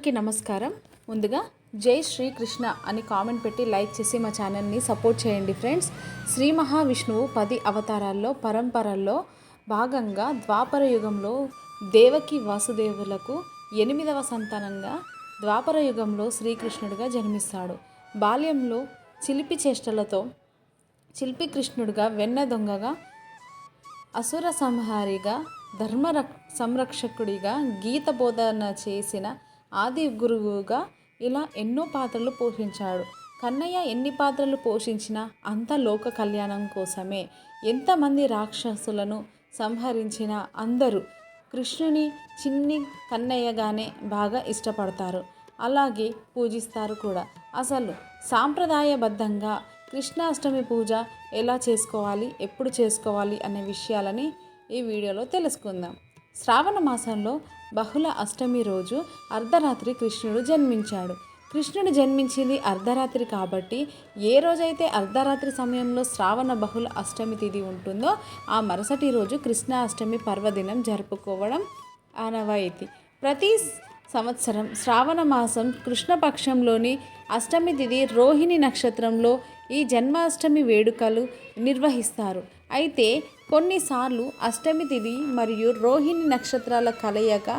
అందరికీ నమస్కారం. ముందుగా జై శ్రీకృష్ణ అని కామెంట్ పెట్టి లైక్ చేసి మా ఛానల్ని సపోర్ట్ చేయండి ఫ్రెండ్స్. శ్రీ మహావిష్ణువు పది అవతారాల్లో పరంపరల్లో భాగంగా ద్వాపర యుగంలో దేవకి వాసుదేవులకు ఎనిమిదవ సంతానంగా ద్వాపర యుగంలో శ్రీకృష్ణుడిగా జన్మిస్తాడు. బాల్యంలో చిలిపి చేష్టలతో చిలిపి కృష్ణుడిగా వెన్న దొంగగా అసుర సంహారిగా ధర్మ సంరక్షకుడిగా గీత బోధన చేసిన ఆది గురువుగా ఇలా ఎన్నో పాత్రలు పోషించాడు. కన్నయ్య ఎన్ని పాత్రలు పోషించినా అంత లోక కళ్యాణం కోసమే. ఎంతమంది రాక్షసులను సంహరించినా అందరూ కృష్ణుని చిన్ని కన్నయ్యగానే బాగా ఇష్టపడతారు. అలాగే పూజిస్తారు కూడా. అసలు సాంప్రదాయబద్ధంగా కృష్ణాష్టమి పూజ ఎలా చేసుకోవాలి ఎప్పుడు చేసుకోవాలి అనే విషయాలని ఈ వీడియోలో తెలుసుకుందాం. శ్రావణ మాసంలో బహుళ అష్టమి రోజు అర్ధరాత్రి కృష్ణుడు జన్మించాడు. కృష్ణుడు జన్మించింది అర్ధరాత్రి కాబట్టి ఏ రోజైతే అర్ధరాత్రి సమయంలో శ్రావణ బహుళ అష్టమి తిథి ఉంటుందో ఆ మరుసటి రోజు కృష్ణాష్టమి పర్వదినం జరుపుకోవడం ఆనవాయితీ. ప్రతి సంవత్సరం శ్రావణ మాసం కృష్ణపక్షంలోని అష్టమి తిథి రోహిణి నక్షత్రంలో ఈ జన్మాష్టమి వేడుకలు నిర్వహిస్తారు. అయితే కొన్నిసార్లు అష్టమి తిథి మరియు రోహిణి నక్షత్రాల కలయిక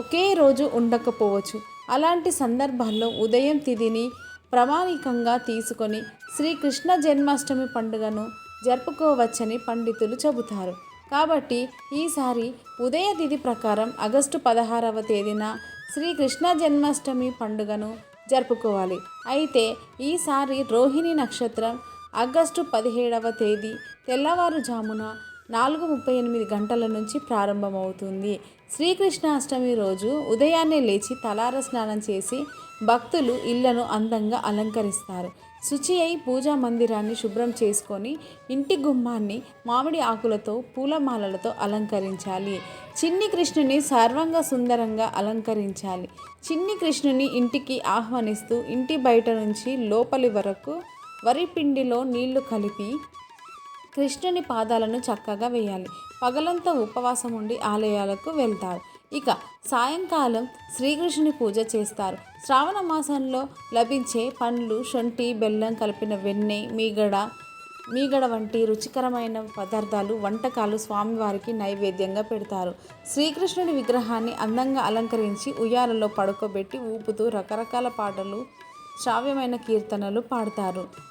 ఒకే రోజు ఉండకపోవచ్చు. అలాంటి సందర్భాల్లో ఉదయం తిథిని ప్రామాణికంగా తీసుకొని శ్రీకృష్ణ జన్మాష్టమి పండుగను జరుపుకోవచ్చని పండితులు చెబుతారు. కాబట్టి ఈసారి ఉదయ తిథి ప్రకారం ఆగస్టు పదహారవ తేదీన శ్రీకృష్ణ జన్మాష్టమి పండుగను జరుపుకోవాలి. అయితే ఈసారి రోహిణి నక్షత్రం ఆగస్టు పదిహేడవ తేదీ తెల్లవారుజామున నాలుగు ముప్పై ఎనిమిది గంటల నుంచి ప్రారంభమవుతుంది. శ్రీకృష్ణాష్టమి రోజు ఉదయాన్నే లేచి తలార స్నానం చేసి భక్తులు ఇళ్ళను అందంగా అలంకరిస్తారు. శుచి అయి పూజా మందిరాన్ని శుభ్రం చేసుకొని ఇంటి గుమ్మాన్ని మామిడి ఆకులతో పూలమాలలతో అలంకరించాలి. చిన్ని కృష్ణుని సర్వంగా సుందరంగా అలంకరించాలి. చిన్ని కృష్ణుని ఇంటికి ఆహ్వానిస్తూ ఇంటి బయట నుంచి లోపలి వరకు వరి పిండిలో నీళ్ళు కలిపి కృష్ణుని పాదాలను చక్కగా వేయాలి. పగలంతా ఉపవాసం ఉండి ఆలయాలకు వెళ్తారు. ఇక సాయంకాలం శ్రీకృష్ణుని పూజ చేస్తారు. శ్రావణ మాసంలో లభించే పండ్లు శొంఠి బెల్లం కలిపిన వెన్నె మీగడ మీగడ వంటి రుచికరమైన పదార్థాలు వంటకాలు స్వామివారికి నైవేద్యంగా పెడతారు. శ్రీకృష్ణుడి విగ్రహాన్ని అందంగా అలంకరించి ఉయ్యాలలో పడుకోబెట్టి ఊపుతూ రకరకాల పాటలు శ్రావ్యమైన కీర్తనలు పాడతారు.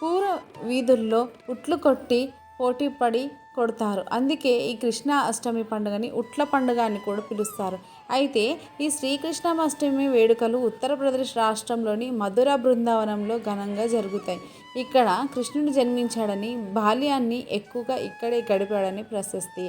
పూర వీధుల్లో ఉట్లు కొట్టి పోటీ పడి కొడతారు. అందుకే ఈ కృష్ణ అష్టమి పండుగని ఉట్ల పండుగ అని కూడా పిలుస్తారు. అయితే ఈ శ్రీకృష్ణాష్టమి వేడుకలు ఉత్తరప్రదేశ్ రాష్ట్రంలోని మధుర బృందావనంలో ఘనంగా జరుగుతాయి. ఇక్కడ కృష్ణుడు జన్మించాడని బాల్యాన్ని ఎక్కువగా ఇక్కడే గడిపాడని ప్రశస్తి.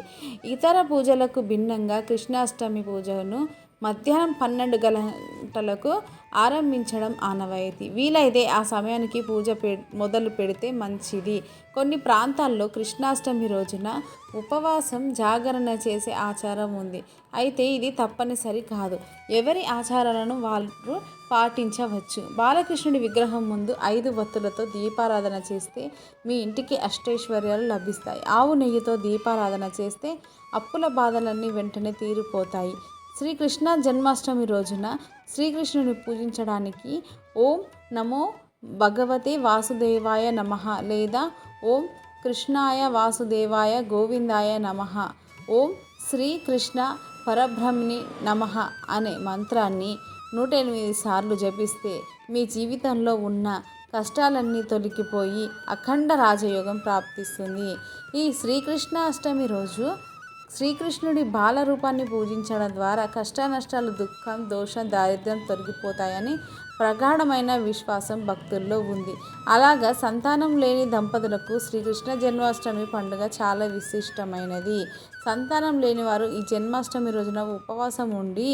ఇతర పూజలకు భిన్నంగా కృష్ణాష్టమి పూజను మధ్యాహ్నం పన్నెండు గంటలకు ఆరంభించడం ఆనవాయితీ. వీలైతే ఆ సమయానికి పూజ పె మొదలు పెడితే మంచిది. కొన్ని ప్రాంతాల్లో కృష్ణాష్టమి రోజున ఉపవాసం జాగరణ చేసే ఆచారం ఉంది. అయితే ఇది తప్పనిసరి కాదు. ఎవరి ఆచారాలను వాళ్ళు పాటించవచ్చు. బాలకృష్ణుడి విగ్రహం ముందు ఐదు వత్తులతో దీపారాధన చేస్తే మీ ఇంటికి అష్టైశ్వర్యాలు లభిస్తాయి. ఆవు నెయ్యితో దీపారాధన చేస్తే అప్పుల బాధలన్నీ వెంటనే తీరిపోతాయి. శ్రీకృష్ణ జన్మాష్టమి రోజున శ్రీకృష్ణుని పూజించడానికి ఓం నమో భగవతే వాసుదేవాయ నమ లేదా ఓం కృష్ణాయ వాసుదేవాయ గోవిందాయ నమ ఓం శ్రీకృష్ణ పరబ్రహ్మణి నమ అనే మంత్రాన్ని నూట ఎనిమిది సార్లు జపిస్తే మీ జీవితంలో ఉన్న కష్టాలన్నీ తొలగిపోయి అఖండ రాజయోగం ప్రాప్తిస్తుంది. ఈ శ్రీకృష్ణాష్టమి రోజు శ్రీకృష్ణుడి బాల రూపాన్ని పూజించడం ద్వారా కష్ట నష్టాలు దుఃఖం దోషం దారిద్ర్యం తొలగిపోతాయని ప్రగాఢమైన విశ్వాసం భక్తుల్లో ఉంది. అలాగా సంతానం లేని దంపతులకు శ్రీకృష్ణ జన్మాష్టమి పండుగ చాలా విశిష్టమైనది. సంతానం లేని వారు ఈ జన్మాష్టమి రోజున ఉపవాసం ఉండి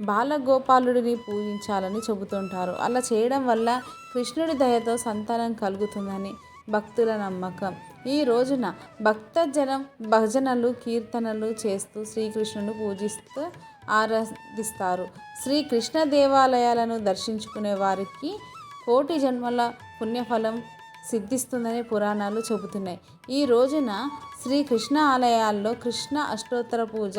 బాలగోపాలుడిని పూజించాలని చెబుతుంటారు. అలా చేయడం వల్ల కృష్ణుడి దయతో సంతానం కలుగుతుందని భక్తుల నమ్మకం. ఈ రోజున భక్తజనం భజనలు కీర్తనలు చేస్తూ శ్రీకృష్ణుని పూజిస్తూ ఆరాధిస్తారు. శ్రీకృష్ణ దేవాలయాలను దర్శించుకునే వారికి కోటి జన్మల పుణ్యఫలం సిద్ధిస్తుందని పురాణాలు చెబుతున్నాయి. ఈ రోజున శ్రీకృష్ణ ఆలయాల్లో కృష్ణ అష్టోత్తర పూజ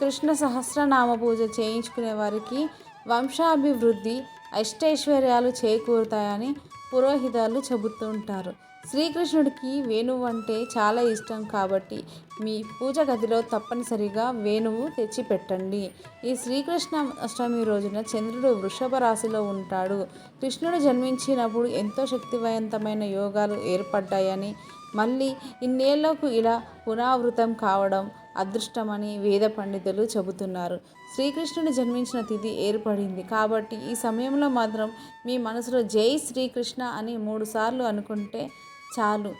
కృష్ణ సహస్రనామ పూజ చేయించుకునే వారికి వంశాభివృద్ధి అష్టైశ్వర్యాలు చేకూరుతాయని పురోహితాలు చెబుతుంటారు. శ్రీకృష్ణుడికి వేణువు అంటే చాలా ఇష్టం కాబట్టి మీ పూజ గదిలో తప్పనిసరిగా వేణువు తెచ్చిపెట్టండి. ఈ శ్రీకృష్ణ అష్టమి రోజున చంద్రుడు వృషభ రాశిలో ఉంటాడు. కృష్ణుడు జన్మించినప్పుడు ఎంతో శక్తివంతమైన యోగాలు ఏర్పడ్డాయని మళ్ళీ ఇన్నేళ్ళకు ఇలా పునరావృతం కావడం అదృష్టమని వేద పండితులు చెబుతున్నారు. శ్రీకృష్ణుడు జన్మించిన తిథి ఏర్పడింది. కాబట్టి ఈ సమయంలో మాత్రం మీ మనసులో జై శ్రీకృష్ణ అని మూడుసార్లు అనుకుంటే చాలు.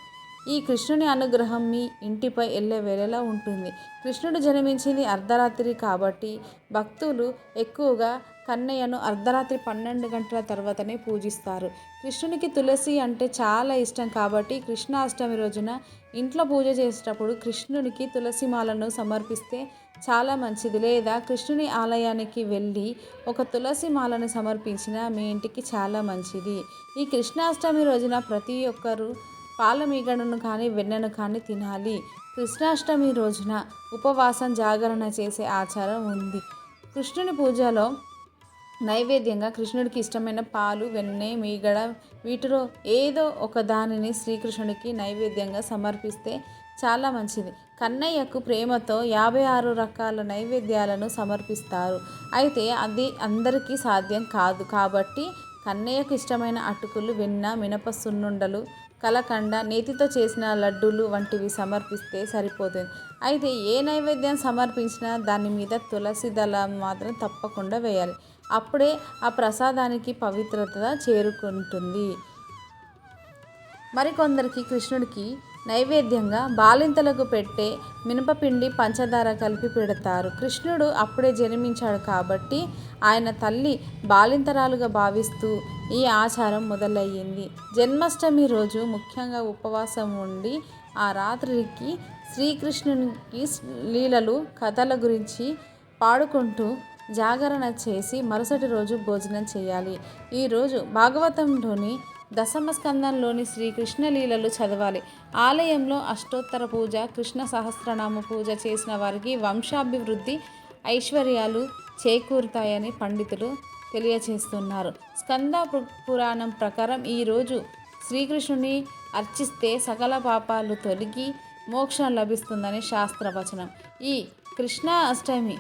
ఈ కృష్ణుని అనుగ్రహం మీ ఇంటిపై ఎల్లవేళలా ఉంటుంది. కృష్ణుడు జన్మించింది అర్ధరాత్రి కాబట్టి భక్తులు ఎక్కువగా కన్నయ్యను అర్ధరాత్రి పన్నెండు గంటల తర్వాతనే పూజిస్తారు. కృష్ణునికి తులసి అంటే చాలా ఇష్టం కాబట్టి కృష్ణాష్టమి రోజున ఇంట్లో పూజ చేసేటప్పుడు కృష్ణునికి తులసి మాలను సమర్పిస్తే చాలా మంచిది. లేదా కృష్ణుని ఆలయానికి వెళ్ళి ఒక తులసి మాలను సమర్పించిన మీ ఇంటికి చాలా మంచిది. ఈ కృష్ణాష్టమి రోజున ప్రతి ఒక్కరూ పాల మీగడను కానీ వెన్నను కానీ తినాలి. కృష్ణాష్టమి రోజున ఉపవాసం జాగరణ చేసే ఆచారం ఉంది. కృష్ణుని పూజలో నైవేద్యంగా కృష్ణుడికి ఇష్టమైన పాలు వెన్నె మీగడ వీటిలో ఏదో ఒక దానిని శ్రీకృష్ణుడికి నైవేద్యంగా సమర్పిస్తే చాలా మంచిది. కన్నయ్యకు ప్రేమతో యాభై ఆరు రకాల నైవేద్యాలను సమర్పిస్తారు. అయితే అది అందరికీ సాధ్యం కాదు. కాబట్టి కన్నయ్యకు ఇష్టమైన అటుకులు వెన్న మినప సున్నుండలు కలకండ నేతితో చేసిన లడ్డూలు వంటివి సమర్పిస్తే సరిపోతుంది. అయితే ఏ నైవేద్యం సమర్పించినా దాని మీద తులసి దళం మాత్రం తప్పకుండా వేయాలి. అప్పుడే ఆ ప్రసాదానికి పవిత్రత చేరుకుంటుంది. మరికొందరికి కృష్ణుడికి నైవేద్యంగా బాలింతలకు పెట్టే మినపపిండి పంచదార కలిపి పెడతారు. కృష్ణుడు అప్పుడే జన్మించాడు కాబట్టి ఆయన తల్లి బాలింతరాలుగా భావిస్తూ ఈ ఆచారం మొదలయ్యింది. జన్మాష్టమి రోజు ముఖ్యంగా ఉపవాసం ఉండి ఆ రాత్రికి శ్రీకృష్ణునికి లీలలు కథల గురించి పాడుకుంటూ జాగరణ చేసి మరుసటి రోజు భోజనం చేయాలి. ఈరోజు భాగవతంలోని దశమ స్కందంలోని శ్రీకృష్ణ లీలలు చదవాలి. ఆలయంలో అష్టోత్తర పూజ కృష్ణ సహస్రనామ పూజ చేసిన వారికి వంశాభివృద్ధి ఐశ్వర్యాలు చేకూరుతాయని పండితులు తెలియచేస్తున్నారు. స్కంద పురాణం ప్రకారం ఈరోజు శ్రీకృష్ణుని అర్చిస్తే సకల పాపాలు తొలగి మోక్షం లభిస్తుందని శాస్త్రవచనం. ఈ కృష్ణ అష్టమి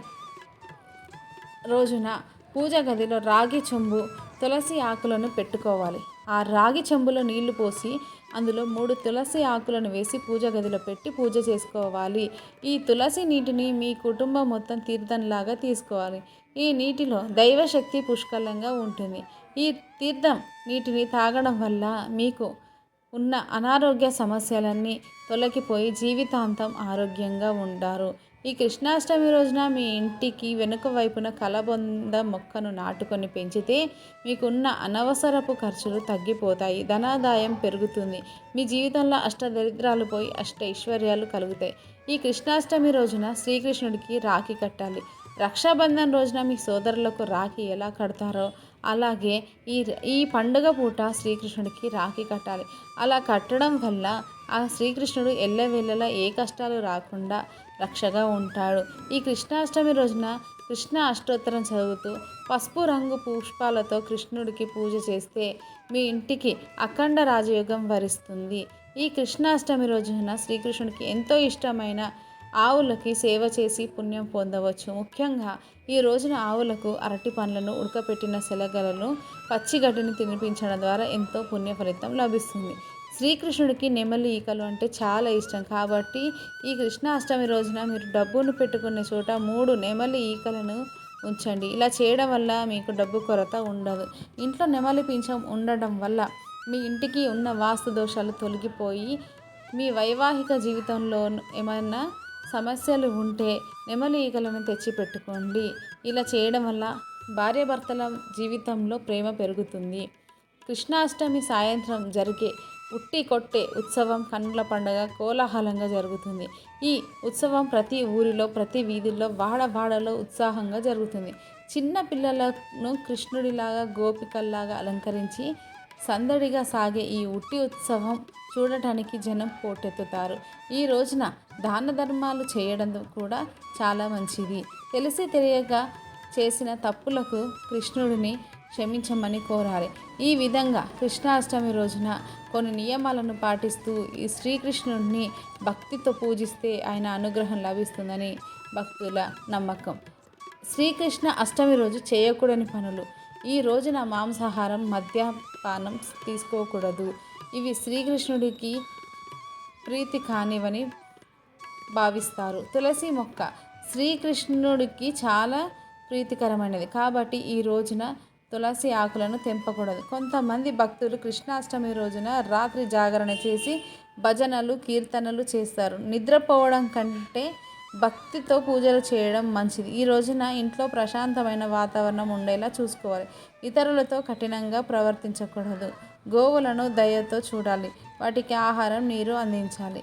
రోజున పూజ గదిలో రాగి చెంబు తులసి ఆకులను పెట్టుకోవాలి. ఆ రాగి చెంబులో నీళ్ళు పోసి అందులో మూడు తులసి ఆకులను వేసి పూజ గదిలో పెట్టి పూజ చేసుకోవాలి. ఈ తులసి నీటిని మీ కుటుంబం మొత్తం తీర్థంలాగా తీసుకోవాలి. ఈ నీటిలో దైవశక్తి పుష్కలంగా ఉంటుంది. ఈ తీర్థం నీటిని తాగడం వల్ల మీకు ఉన్న అనారోగ్య సమస్యలన్నీ తొలగిపోయి జీవితాంతం ఆరోగ్యంగా ఉంటారు. ఈ కృష్ణాష్టమి రోజున మీ ఇంటికి వెనుక వైపున కలబొంద మొక్కను నాటుకొని పెంచితే మీకున్న అనవసరపు ఖర్చులు తగ్గిపోతాయి ధనాదాయం పెరుగుతుంది మీ జీవితంలో అష్ట దరిద్రాలు పోయి అష్ట ఐశ్వర్యాలు కలుగుతాయి. ఈ కృష్ణాష్టమి రోజున శ్రీకృష్ణుడికి రాఖీ కట్టాలి. రక్షాబంధన్ రోజున మీ సోదరులకు రాఖీ ఎలా కడతారో అలాగే ఈ ఈ పండుగ పూట శ్రీకృష్ణుడికి రాఖీ కట్టాలి. అలా కట్టడం వల్ల ఆ శ్రీకృష్ణుడు ఎల్లవేళలా ఏ కష్టాలు రాకుండా రక్షగా ఉంటాడు. ఈ కృష్ణాష్టమి రోజున కృష్ణ అష్టోత్తరం చదువుతూ పసుపు రంగు పుష్పాలతో కృష్ణుడికి పూజ చేస్తే మీ ఇంటికి అఖండ రాజయోగం వరిస్తుంది. ఈ కృష్ణాష్టమి రోజున శ్రీకృష్ణుడికి ఎంతో ఇష్టమైన ఆవులకి సేవ చేసి పుణ్యం పొందవచ్చు. ముఖ్యంగా ఈ రోజున ఆవులకు అరటి పండ్లను ఉడకపెట్టిన శలగలను పచ్చిగడ్డిని తినిపించడం ద్వారా ఎంతో పుణ్య ఫలితం లభిస్తుంది. శ్రీకృష్ణుడికి నెమలి ఈకలు అంటే చాలా ఇష్టం. కాబట్టి ఈ కృష్ణాష్టమి రోజున మీరు డబ్బును పెట్టుకునే చోట మూడు నెమలి ఈకలను ఉంచండి. ఇలా చేయడం వల్ల మీకు డబ్బు కొరత ఉండదు. ఇంట్లో నెమలి పింఛం ఉండడం వల్ల మీ ఇంటికి ఉన్న వాస్తు దోషాలు తొలగిపోయి మీ వైవాహిక జీవితంలో ఏమైనా సమస్యలు ఉంటే నెమలి ఈకలను తెచ్చి పెట్టుకోండి ఇలా చేయడం వల్ల భార్యాభర్తల జీవితంలో ప్రేమ పెరుగుతుంది. కృష్ణాష్టమి సాయంత్రం జరిగే ఉట్టి కొట్టే ఉత్సవం కన్నుల పండుగ కోలాహలంగా జరుగుతుంది. ఈ ఉత్సవం ప్రతి ఊరిలో ప్రతి వీధిలో వాడవాడలో ఉత్సాహంగా జరుగుతుంది. చిన్న పిల్లలను కృష్ణుడిలాగా గోపికల్లాగా అలంకరించి సందడిగా సాగే ఈ ఉట్టి ఉత్సవం చూడటానికి జనం పోటెత్తుతారు. ఈ రోజున దాన ధర్మాలు చేయడం కూడా చాలా మంచిది. తెలిసి తెలియక చేసిన తప్పులకు కృష్ణుడిని క్షమించమని కోరాలి. ఈ విధంగా కృష్ణాష్టమి రోజున కొన్ని నియమాలను పాటిస్తూ ఈ శ్రీకృష్ణుడిని భక్తితో పూజిస్తే ఆయన అనుగ్రహం లభిస్తుందని భక్తుల నమ్మకం. శ్రీకృష్ణ అష్టమి రోజు చేయకూడని పనులు. ఈ రోజున మాంసాహారం మద్యపానం తీసుకోకూడదు. ఇవి శ్రీకృష్ణుడికి ప్రీతి కానివని భావిస్తారు. తులసి మొక్క. శ్రీకృష్ణుడికి చాలా ప్రీతికరమైనది. కాబట్టి ఈ రోజున తులసి ఆకులను తెంపకూడదు. కొంతమంది భక్తులు కృష్ణాష్టమి రోజున రాత్రి జాగరణ చేసి భజనలు కీర్తనలు చేస్తారు. నిద్రపోవడం కంటే భక్తితో పూజలు చేయడం మంచిది. ఈ రోజున ఇంట్లో ప్రశాంతమైన వాతావరణం ఉండేలా చూసుకోవాలి. ఇతరులతో కఠినంగా ప్రవర్తించకూడదు. గోవులను దయతో చూడాలి. వాటికి ఆహారం నీరు అందించాలి.